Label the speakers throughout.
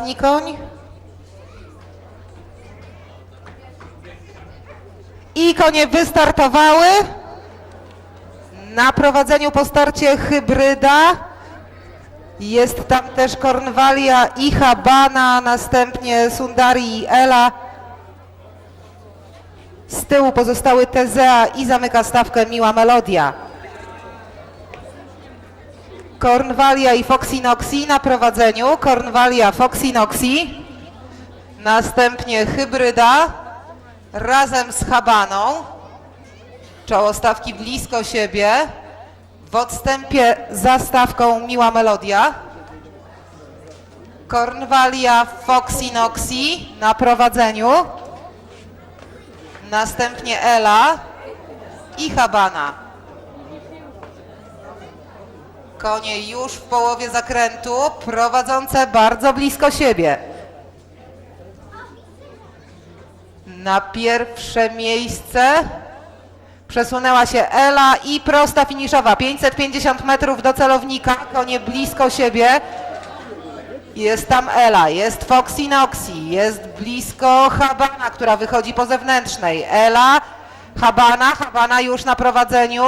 Speaker 1: Nikoń. I konie wystartowały. Na prowadzeniu po starcie hybryda. Jest tam też Kornwalia i Habana, następnie Sundari i Ela. Z tyłu pozostały Tezea i zamyka stawkę Miła Melodia. Kornwalia i Foxinoxi na prowadzeniu. Kornwalia, Foxinoxi. Następnie hybryda razem z Habaną. Czoło stawki blisko siebie. W odstępie za stawką Miła Melodia. Kornwalia, Foxinoxi na prowadzeniu. Następnie Ela i Habana. Konie już w połowie zakrętu, prowadzące bardzo blisko siebie. Na pierwsze miejsce przesunęła się Ela i prosta finiszowa. 550 metrów do celownika, konie blisko siebie. Jest tam Ela, jest Foxy Noxy, jest blisko Habana, która wychodzi po zewnętrznej. Ela, Habana, Habana już na prowadzeniu.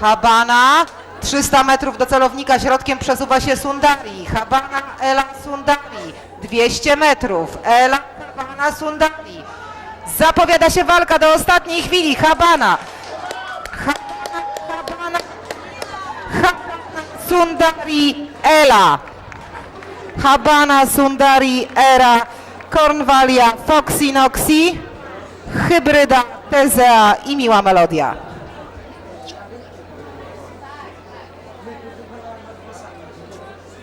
Speaker 1: Habana, 300 metrów do celownika, środkiem przesuwa się Sundari. Habana, Ela, Sundari, 200 metrów. Ela, Habana, Sundari. Zapowiada się walka do ostatniej chwili. Habana, Habana, Habana, Habana, Sundari, Ela. Habana, Sundari, Era, Kornwalia, Foxy Noxy, Hybryda, Tezea i Miła Melodia. Thank you.